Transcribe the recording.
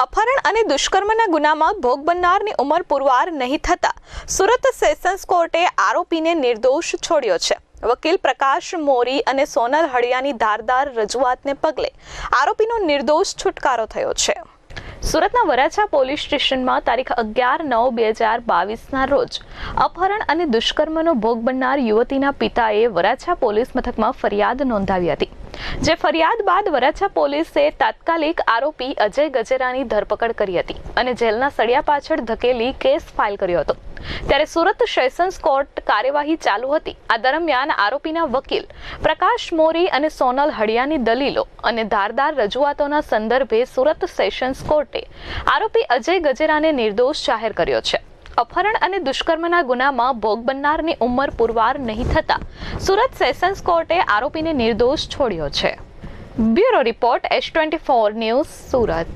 અપહરણ અને દુષ્કર્મના ગુનામાં ભોગ બનનારની ઉંમર પુરવાર નહીં થતા. સુરત સેશન્સ કોર્ટે આરોપીને નિર્દોષ છોડ્યો છે. વકીલ પ્રકાશ મોરી અને સોનલ હળિયાની ધારદાર રજૂઆતને પગલે આરોપીનો નિર્દોષ છુટકારો થયો છે. સુરતના વરાછા પોલીસ સ્ટેશનમાં તારીખ અગિયાર નવ બે હજાર બાવીસના રોજ અપહરણ અને દુષ્કર્મનો ભોગ બનનાર યુવતીના પિતાએ વરાછા પોલીસ મથકમાં ફરિયાદ નોંધાવી હતી. જે ફરિયાદ બાદ વરાછા પોલીસે તાત્કાલિક આરોપી અજય ગજેરાની ધરપકડ કરી હતી અને જેલના સળિયા પાછળ ધકેલી કેસ ફાઇલ કર્યો હતો. ત્યારે સુરત સેશન્સ કોર્ટ કાર્યવાહી ચાલુ હતી. આ દરમિયાન આરોપીના વકીલ પ્રકાશ મોરી અને સોનલ હડિયાની દલીલો અને ધારદાર રજૂઆતોના સંદર્ભે સુરત સેશન્સ કોર્ટે આરોપી અજય ગજેરાને નિર્દોષ જાહેર કર્યો છે. અપહરણ અને દુષ્કર્મના ગુનામાં ભોગ બનનારની ઉંમર પુરવાર નહીં થતા સુરત સેશન્સ કોર્ટે આરોપીને નિર્દોષ છોડ્યો છે. Bureau report S twenty four news Surat.